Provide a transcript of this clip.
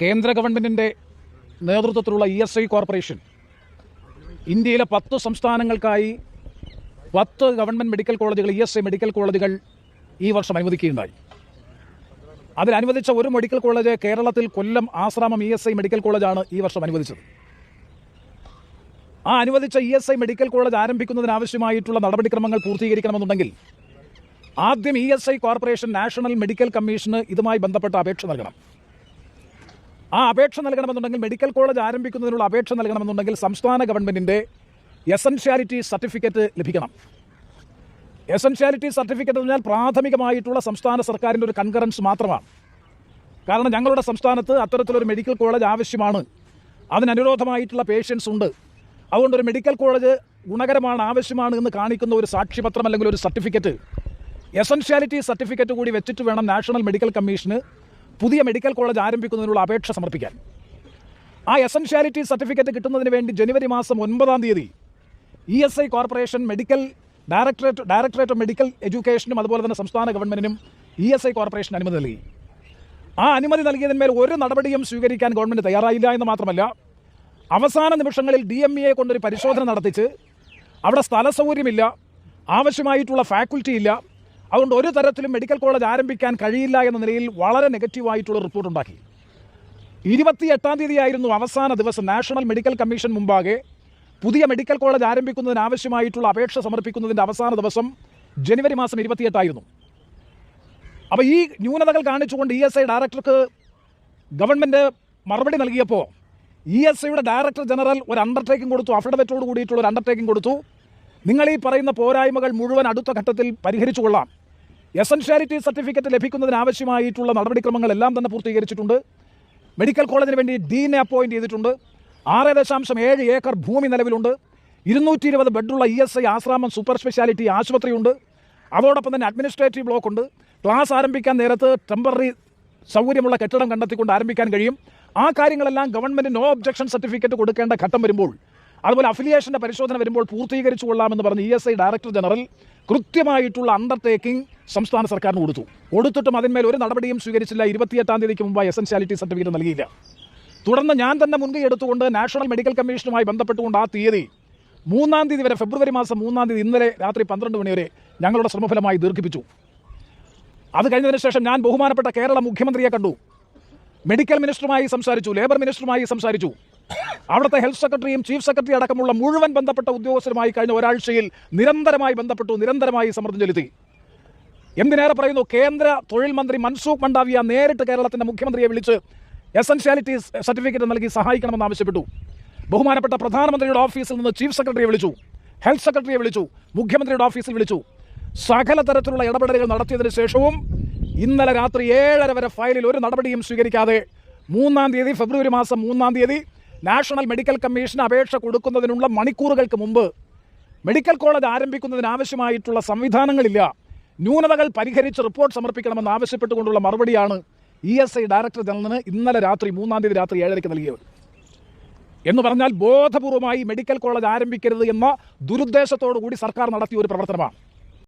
കേന്ദ്ര ഗവൺമെന്റിന്റെ നേതൃത്വത്തിലുള്ള ഇ എസ് ഐ കോർപ്പറേഷൻ ഇന്ത്യയിലെ പത്ത് സംസ്ഥാനങ്ങൾക്കായി പത്ത് ഗവൺമെന്റ് മെഡിക്കൽ കോളേജുകൾ ഇ എസ് ഐ മെഡിക്കൽ കോളേജുകൾ ഈ വർഷം അനുവദിക്കുകയുണ്ടായി. അതിൽ അനുവദിച്ച ഒരു മെഡിക്കൽ കോളേജ് കേരളത്തിൽ Kollam Asramam E S I medical കോളേജാണ് ഈ വർഷം അനുവദിച്ചത്. ആ അനുവദിച്ച E S I medical college ആരംഭിക്കുന്നതിനാവശ്യമായിട്ടുള്ള നടപടിക്രമങ്ങൾ പൂർത്തീകരിക്കണമെന്നുണ്ടെങ്കിൽ ആദ്യം E S I corporation national medical commission ഇതുമായി ബന്ധപ്പെട്ട അപേക്ഷ നൽകണം. ആ അപേക്ഷ നൽകണമെന്നുണ്ടെങ്കിൽ മെഡിക്കൽ കോളേജ് ആരംഭിക്കുന്നതിനുള്ള അപേക്ഷ നൽകണമെന്നുണ്ടെങ്കിൽ സംസ്ഥാന ഗവൺമെന്റിന്റെ എസൻഷ്യാലിറ്റി സർട്ടിഫിക്കറ്റ് ലഭിക്കണം. എസൻഷ്യാലിറ്റി സർട്ടിഫിക്കറ്റ് എന്ന് പറഞ്ഞാൽ പ്രാഥമികമായിട്ടുള്ള സംസ്ഥാന സർക്കാരിന്റെ ഒരു കൺകറൻസ് മാത്രമാണ്. കാരണം ഞങ്ങളുടെ സംസ്ഥാനത്ത് അത്തരത്തിലൊരു മെഡിക്കൽ കോളേജ് ആവശ്യമാണ്. അതിനനുരോധമായിട്ടുള്ള പേഷ്യൻസ് ഉണ്ട്. അതുകൊണ്ട് ഒരു മെഡിക്കൽ കോളേജ് ഗുണകരമാണ് ആവശ്യമാണ് എന്ന് കാണിക്കുന്ന ഒരു സാക്ഷ്യപത്രം അല്ലെങ്കിൽ ഒരു സർട്ടിഫിക്കറ്റ് എസൻഷ്യാലിറ്റി സർട്ടിഫിക്കറ്റ് കൂടി വെച്ചിട്ട് വേണം നാഷണൽ മെഡിക്കൽ കമ്മീഷന് പുതിയ മെഡിക്കൽ കോളേജ് ആരംഭിക്കുന്നതിനുള്ള അപേക്ഷ സമർപ്പിക്കാൻ. ആ എസൻഷ്യാലിറ്റി സർട്ടിഫിക്കറ്റ് കിട്ടുന്നതിന് വേണ്ടി ജനുവരി മാസം ഒൻപതാം തീയതി E S I corporation medical directorate directorate of medical എഡ്യൂക്കേഷനും അതുപോലെ തന്നെ സംസ്ഥാന ഗവൺമെന്റിനും ഇ എസ് ഐ കോർപ്പറേഷൻ അനുമതി നൽകി. ആ അനുമതി നൽകിയതിന്മേൽ ഒരു നടപടിയും സ്വീകരിക്കാൻ ഗവൺമെന്റ് തയ്യാറായില്ല എന്ന് മാത്രമല്ല അവസാന നിമിഷങ്ങളിൽ ഡി എം ഇയെ കൊണ്ടൊരു പരിശോധന നടത്തിച്ച് അവിടെ സ്ഥല സൗകര്യമില്ല ആവശ്യമായിട്ടുള്ള ഫാക്കൽറ്റി ഇല്ല അതുകൊണ്ട് ഒരു തരത്തിലും മെഡിക്കൽ കോളേജ് ആരംഭിക്കാൻ കഴിയില്ല എന്ന നിലയിൽ വളരെ നെഗറ്റീവായിട്ടുള്ള റിപ്പോർട്ട് ഉണ്ടാക്കി. ഇരുപത്തി എട്ടാം തീയതി ആയിരുന്നു അവസാന ദിവസം നാഷണൽ മെഡിക്കൽ കമ്മീഷൻ മുമ്പാകെ പുതിയ മെഡിക്കൽ കോളേജ് ആരംഭിക്കുന്നതിന് ആവശ്യമായിട്ടുള്ള അപേക്ഷ സമർപ്പിക്കുന്നതിന്റെ അവസാന ദിവസം ജനുവരി മാസം ഇരുപത്തിയെട്ടായിരുന്നു. അപ്പോൾ ഈ ന്യൂനതകൾ കാണിച്ചുകൊണ്ട് ഇ എസ് ഐ ഡയറക്ടർക്ക് ഗവൺമെന്റ് മറുപടി നൽകിയപ്പോൾ ഇ എസ് ഐയുടെ ഡയറക്ടർ ജനറൽ ഒരു അണ്ടർടേക്കിംഗ് കൊടുത്തു അഫിഡവിറ്റോട് കൂടിയിട്ടുള്ള ഒരു അണ്ടർടേക്കിംഗ് കൊടുത്തു. നിങ്ങൾ ഈ പറയുന്ന പോരായ്മകൾ മുഴുവൻ അടുത്ത ഘട്ടത്തിൽ പരിഹരിച്ചു കൊള്ളാം. എസൻഷ്യാലിറ്റി സർട്ടിഫിക്കറ്റ് ലഭിക്കുന്നതിന് ആവശ്യമായിട്ടുള്ള നടപടിക്രമങ്ങളെല്ലാം തന്നെ പൂർത്തീകരിച്ചിട്ടുണ്ട്. മെഡിക്കൽ കോളേജിന് വേണ്ടി ഡീനെ അപ്പോയിന്റ് ചെയ്തിട്ടുണ്ട്. ആറ് ദശാംശം ഏഴ് ഏക്കർ ഭൂമി നിലവിലുണ്ട്. ഇരുന്നൂറ്റി ഇരുപത് ബെഡുള്ള E S I Asramam super speciality ആശുപത്രിയുണ്ട്. അതോടൊപ്പം തന്നെ അഡ്മിനിസ്ട്രേറ്റീവ് ബ്ലോക്ക് ഉണ്ട്. ക്ലാസ് ആരംഭിക്കാൻ നേരത്ത് ടെമ്പററി സൗകര്യമുള്ള കെട്ടിടം കണ്ടെത്തിക്കൊണ്ട് ആരംഭിക്കാൻ കഴിയും. ആ കാര്യങ്ങളെല്ലാം ഗവൺമെന്റ് നോ ഒബ്ജക്ഷൻ സർട്ടിഫിക്കറ്റ് കൊടുക്കേണ്ട ഘട്ടം വരുമ്പോൾ അതുപോലെ അഫിലിയേഷന്റെ പരിശോധന വരുമ്പോൾ പൂർത്തീകരിച്ചു കൊള്ളാമെന്ന് പറഞ്ഞ് E S I director general കൃത്യമായിട്ടുള്ള അണ്ടർടേക്കിംഗ് സംസ്ഥാന സർക്കാരിന് കൊടുത്തു. കൊടുത്തിട്ടും അതിന്മേൽ ഒരു നടപടിയും സ്വീകരിച്ചില്ല. ഇരുപത്തിയെട്ടാം തീയതിക്ക് മുമ്പ് എസൻഷ്യാലിറ്റി സർട്ടിഫിക്കറ്റ് നൽകിയില്ല. തുടർന്ന് ഞാൻ തന്നെ മുൻകൈ എടുത്തുകൊണ്ട് നാഷണൽ മെഡിക്കൽ കമ്മീഷനുമായി ബന്ധപ്പെട്ടുകൊണ്ട് ആ തീയതി മൂന്നാം തീയതി വരെ ഫെബ്രുവരി മാസം മൂന്നാം തീയതി ഇന്നലെ രാത്രി പന്ത്രണ്ട് മണി വരെ ഞങ്ങളുടെ ശ്രമഫലമായി ദീർഘിപ്പിച്ചു. അത് കഴിഞ്ഞതിന് ശേഷം ഞാൻ ബഹുമാനപ്പെട്ട കേരള മുഖ്യമന്ത്രിയെ കണ്ടു. മെഡിക്കൽ മിനിസ്റ്ററുമായി സംസാരിച്ചു ലേബർ മിനിസ്റ്ററുമായി സംസാരിച്ചു. അവിടുത്തെ ഹെൽത്ത് സെക്രട്ടറിയും ചീഫ് സെക്രട്ടറി അടക്കമുള്ള മുഴുവൻ ബന്ധപ്പെട്ട ഉദ്യോഗസ്ഥരുമായി കഴിഞ്ഞ ഒരാഴ്ചയിൽ നിരന്തരമായി ബന്ധപ്പെട്ടു നിരന്തരമായി സമ്മർദ്ദം ചെലുത്തി. എന്തിനേറെ പറയുന്നു? കേന്ദ്ര തൊഴിൽ മന്ത്രി മൻസൂഖ് മണ്ഡാവിയ നേരിട്ട് കേരളത്തിന്റെ മുഖ്യമന്ത്രിയെ വിളിച്ച് എസൻഷ്യാലിറ്റി സർട്ടിഫിക്കറ്റ് നൽകി സഹായിക്കണമെന്ന് ആവശ്യപ്പെട്ടു. ബഹുമാനപ്പെട്ട പ്രധാനമന്ത്രിയുടെ ഓഫീസിൽ നിന്ന് ചീഫ് സെക്രട്ടറിയെ വിളിച്ചു. ഹെൽത്ത് സെക്രട്ടറിയെ വിളിച്ചു. മുഖ്യമന്ത്രിയുടെ ഓഫീസിൽ വിളിച്ചു. സകല തരത്തിലുള്ള ഇടപെടലുകൾ നടത്തിയതിനു ശേഷവും ഇന്നലെ രാത്രി ഏഴര വരെ ഫയലിൽ ഒരു നടപടിയും സ്വീകരിക്കാതെ മൂന്നാം തീയതി ഫെബ്രുവരി മാസം മൂന്നാം തീയതി നാഷണൽ മെഡിക്കൽ കമ്മീഷൻ അപേക്ഷ കൊടുക്കുന്നതിനുള്ള മണിക്കൂറുകൾക്ക് മുമ്പ് മെഡിക്കൽ കോളേജ് ആരംഭിക്കുന്നതിനാവശ്യമായിട്ടുള്ള സംവിധാനങ്ങളില്ല. ന്യൂനതകൾ പരിഹരിച്ച് റിപ്പോർട്ട് സമർപ്പിക്കണമെന്ന് ആവശ്യപ്പെട്ടുകൊണ്ടുള്ള മറുപടിയാണ് ഇ എസ് ഐ ഡയറക്ടർ ജനറലിന് ഇന്നലെ രാത്രി മൂന്നാം തീയതി രാത്രി ഏഴരയ്ക്ക് നൽകിയത്. എന്ന് പറഞ്ഞാൽ ബോധപൂർവമായി മെഡിക്കൽ കോളേജ് ആരംഭിക്കരുത് എന്ന ദുരുദ്ദേശത്തോടു കൂടി സർക്കാർ നടത്തിയ ഒരു പ്രവർത്തനമാണ്.